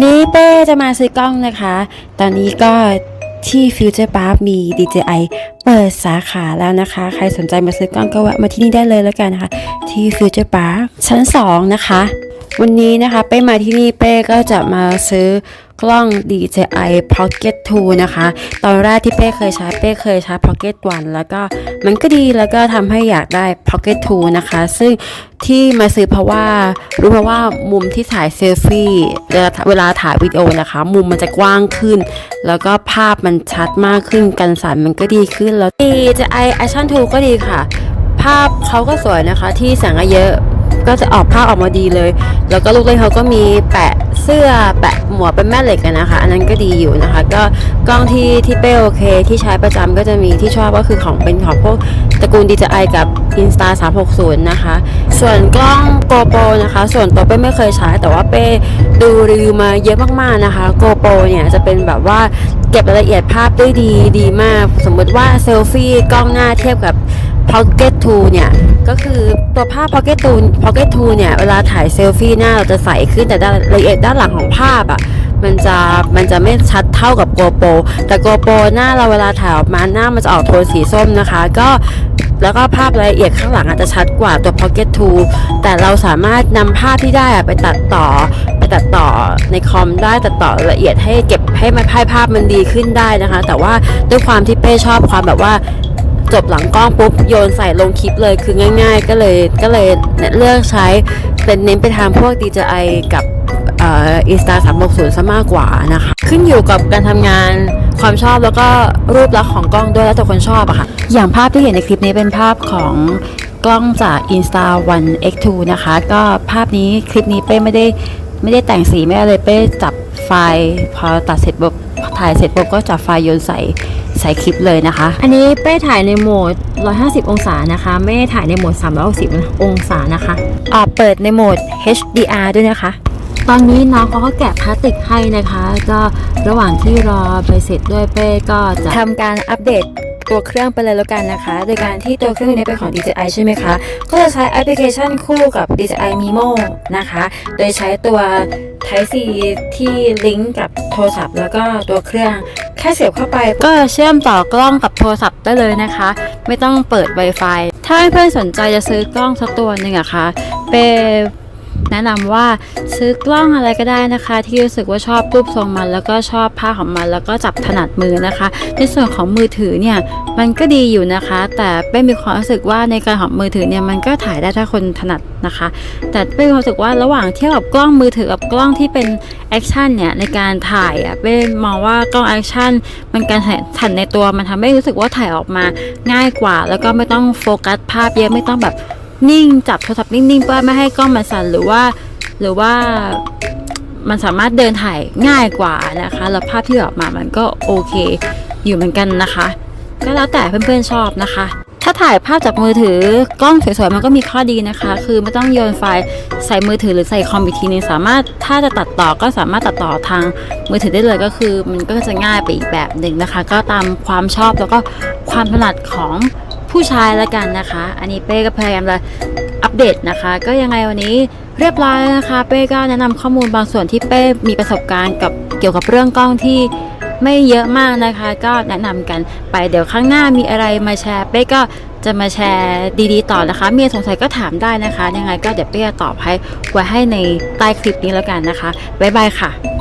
วันนี้เป้จะมาซื้อกล้องนะคะ ตอนนี้ก็ที่ Future Park มี DJI เปิดสาขาแล้วนะคะ ใครสนใจมาซื้อกล้องก็แวะมาที่นี่ได้เลยแล้วกันนะคะ ที่ Future Park ชั้น 2 นะคะ วันนี้นะคะเป้มาที่นี่เป้ก็จะมาซื้อกล้อง DJI Pocket 2 นะคะ ตอนแรกที่เป้เคยใช้เป้เคยใช้ Pocket 1 แล้วก็มันก็ดีแล้วก็ทำให้อยากได้ Pocket 2 นะคะ ซึ่งที่มาซื้อเพราะว่ารู้มาะว่ามุมที่ถ่ายเซลฟี่เวลาถ่ายวิดีโอนะคะ มุมมันจะกว้างขึ้น แล้วก็ภาพมันชัดมากขึ้นกันสั่นมันก็ดีขึ้นแล้ว DJI Action 2 ก็ดีค่ะ ภาพเขาก็สวยนะคะที่แสงเยอะ ก็จะออกภาออกมาดีเลย แล้วก็ลูกเล่นเขาก็มีแปะเสื้อแปะหมวกเป็นแม่เหล็กกันนะคะ อันนั้นก็ดีอยู่นะคะ ก็กล้องที่ที่เป้โอเค ที่ใช้ประจำก็จะมีที่ชอบก็คือของเป็นของพวกตระกูล DJI กับ Insta 360 นะคะ ส่วนกล้อง GoPro นะคะ ส่วนตัวเป้ไม่เคยใช้ แต่ว่าเป้ดูรีวิวมาเยอะมากๆนะคะ GoPro เนี่ยจะเป็นแบบว่าเก็บรายละเอียดภาพได้ดีดีมาก สมมติว่าเซลฟี่กล้องหน้าเทียบกับ Pocket 2เนี่ย ก็คือตัวภาพ Pocket 2 Pocket 2เนี่ย เวลาถ่ายเซลฟี่หน้าเราจะใสขึ้นแต่ด้านละเอียดด้านหลังของภาพอะ่ะมันจะมันจะไม่ชัดเท่ากับ GoPro แต่ GoPro หน้าเราเวลาถ่ายออกมาหน้ามันจะออกโทนสีส้มนะคะ ก็แล้วก็ภาพรายละเอียดข้างหลังอาจจะชัดกว่าตัว Pocket 2 แต่เราสามารถนำภาพที่ได้อะไปตัดต่อ ไปตัดต่อในคอมได้ตัดต่อละเอียดให้เก็บให้มันให้ภาพมันดีขึ้นได้นะคะ แต่ว่าด้วยความที่เป้ชอบความแบบว่า จบหลังกล้องปุ๊บโยนใส่ลงคลิปเลยคือง่าย ๆ ก็เลยก็เลยเลือกใช้เป็นเน้นไปทางพวก DJI กับเอ่อ Insta 360ซะมากกว่านะคะ ขึ้นอยู่กับการทำงานความชอบแล้วก็รูปลักษณ์ของกล้องด้วยแล้วแต่คนชอบอะค่ะ อย่างภาพที่เห็นในคลิปนี้เป็นภาพของกล้องจาก Insta One X2 นะคะ ก็ภาพนี้คลิปนี้เป้ไม่ได้ไม่ได้แต่งสีไม่อะไรเป้จับไฟล์ พอตัดเสร็จปุ๊บถ่ายเสร็จปุ๊บก็จับไฟล์โยนใส่ ใส่คลิปเลยนะคะ อันนี้เป้ถ่ายในโหมด 150 องศานะคะ ไม่ได้ถ่ายในโหมด 360 องศานะคะอ่าเปิดในโหมด HDR ด้วยนะคะ ตอนนี้น้องเขาก็แกะพลาสติกให้นะคะ ก็ระหว่างที่รอใบเสร็จด้วยเป้ก็จะทำการอัปเดตตัวเครื่องไปเลยแล้วกันนะคะ โดยการที่ตัวเครื่องนี้เป็นของ DJI ใช่ไหมคะ ก็จะใช้แอปพลิเคชันคู่กับ DJI Mimo นะคะ โดยใช้ตัว Type C ที่ลิงก์กับโทรศัพท์แล้วก็ตัวเครื่อง แค่เสียบเข้าไป ก็เชื่อมต่อกล้องกับโทรศัพท์ได้เลยนะคะ ไม่ต้องเปิด Wi-Fi ถ้าเพื่อนสนใจจะซื้อกล้องสักตัวหนึ่งอะคะเป แนะนำว่าซื้อกล้องอะไรก็ได้นะคะ ที่รู้สึกว่าชอบรูปทรงมัน แล้วก็ชอบผ้าของมัน แล้วก็จับถนัดมือนะคะ ในส่วนของมือถือเนี่ยมันก็ดีอยู่นะคะ แต่เป้มีความรู้สึกว่าในการของมือถือเนี่ยมันก็ถ่ายได้ถ้าคนถนัดนะคะ แต่เป้มีความรู้สึกว่าระหว่างเทียบกับกล้องมือถือกับกล้องที่เป็นแอคชั่นเนี่ยในการถ่ายอะเป้มองว่ากล้องแอคชั่นมันการถ่ายถ่ายในตัวมันทำให้รู้สึกว่าถ่ายออกมาง่ายกว่า แล้วก็ไม่ต้องโฟกัสภาพเยอะไม่ต้องแบบ นิ่งจับโทรศัพท์นิ่งๆเพื่อไม่ให้กล้องมันสั่นหรือว่า หรือว่ามันสามารถเดินถ่ายง่ายกว่านะคะ แล้วภาพที่ออกมามันก็โอเค อยู่เหมือนกันนะคะ ก็แล้วแต่เพื่อนๆชอบนะคะ ถ้าถ่ายภาพจากมือถือกล้องสวยๆมันก็มีข้อดีนะคะ คือไม่ต้องโยนไฟล์ใส่มือถือหรือใส่คอมอีกทีนึงสามารถถ้าจะตัดต่อก็สามารถตัดต่อทางมือถือได้เลยก็คือ มันก็จะง่ายไปอีกแบบหนึ่งนะคะ ก็ตามความชอบแล้วก็ความถนัดของ ผู้ชายละกันนะคะ อันนี้เป้ก็พยายามจะอัปเดตนะคะ ก็ยังไงวันนี้เรียบร้อยแล้วนะคะ เป้ก็แนะนำข้อมูลบางส่วนที่เป้มีประสบการณ์กับเกี่ยวกับเรื่องกล้องที่ไม่เยอะมากนะคะ ก็แนะนำกันไปเดี๋ยวข้างหน้ามีอะไรมาแชร์เป้ก็จะมาแชร์ดีๆ ต่อนะคะ มีสงสัยก็ถามได้นะคะ ยังไงก็เดี๋ยวเป้จะตอบให้ไว้ให้ในใต้คลิปนี้แล้วกันนะคะบ๊ายบายค่ะ